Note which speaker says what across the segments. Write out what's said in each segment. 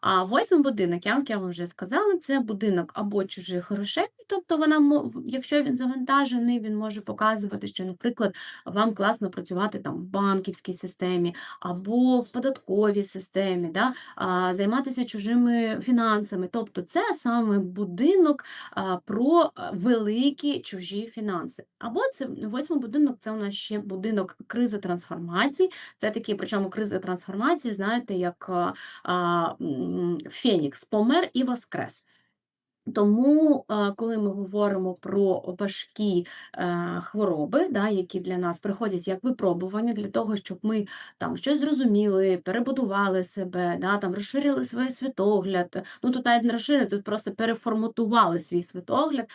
Speaker 1: А восьмий будинок, як я вам вже сказала, це будинок або чужих грошей, тобто вона, якщо він завантажений, він може показувати, що, наприклад, вам класно працювати там в банківській системі або в податковій системі, да? а, займатися чужими фінансами. Тобто це саме будинок а, про великі чужі фінанси. Або це восьмий будинок, це у нас ще будинок кризи трансформації. Це такий, причому криза трансформації, знаєте, як а, Фенікс помер і воскрес. Тому, коли ми говоримо про важкі е, хвороби, да, які для нас приходять як випробування для того, щоб ми там щось зрозуміли, перебудували себе, да, там розширили свій світогляд. Ну тут навіть не розширили, тут просто переформатували свій світогляд,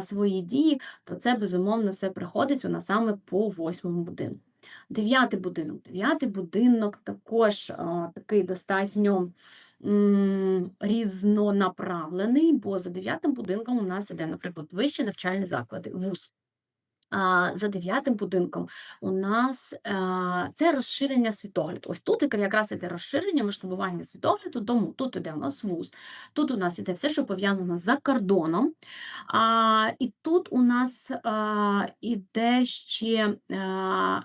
Speaker 1: свої дії, то це безумовно все приходить у нас саме по восьмому будинку. Дев'ятий будинок. Дев'ятий будинок також а, такий достатньо різнонаправлений, бо за дев'ятим будинком у нас іде, наприклад, вищі навчальні заклади, вуз. А за дев'ятим будинком у нас а, це розширення світогляду. Ось тут якраз іде розширення, масштабування світогляду, тому тут іде у нас вуз, тут у нас іде все, що пов'язано з кордоном. А, і тут у нас а, іде ще а,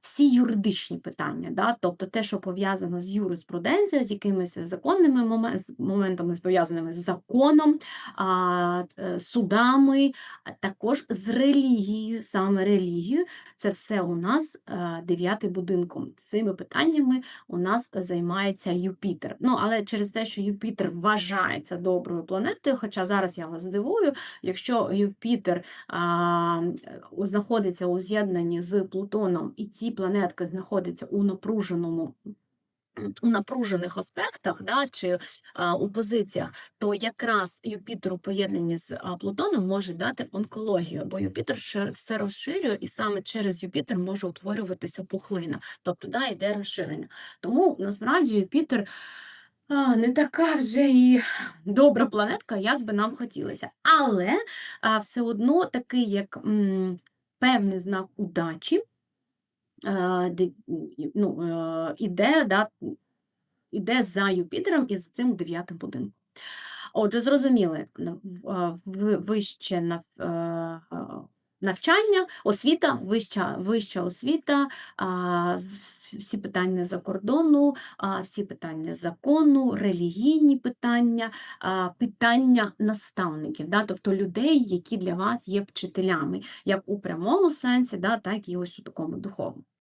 Speaker 1: всі юридичні питання, да? тобто те, що пов'язано з юриспруденцією, з якимись законними моме- з моментами, пов'язаними з законом, а, е, судами, а також з релігією, саме релігією. Це все у нас е, дев'ятий будинком. Цими питаннями у нас займається Юпітер. Ну, але через те, що Юпітер вважається доброю планетою, хоча зараз я вас здивую, якщо Юпітер а, е, знаходиться у з'єднанні з Плутоном, і ці планетки знаходяться у напруженому. У напружених аспектах, да, чи а, у позиціях, то якраз Юпітер у поєднанні з а, Плутоном може дати онкологію, бо Юпітер все розширює, і саме через Юпітер може утворюватися пухлина, тобто да, йде розширення. Тому насправді Юпітер а, не така вже і добра планетка, як би нам хотілося. Але а, все одно такий як м, певний знак удачі, ну, е, іде, да, іде за Юпітером і за цим дев'ятим будинком. Отже, зрозуміли, в- вище на е, е, навчання, освіта, вища, вища освіта, а, всі питання за кордону, а, всі питання закону, релігійні питання, а, питання наставників, да, тобто людей, які для вас є вчителями, як у прямому сенсі, да, так і ось у такому духовному.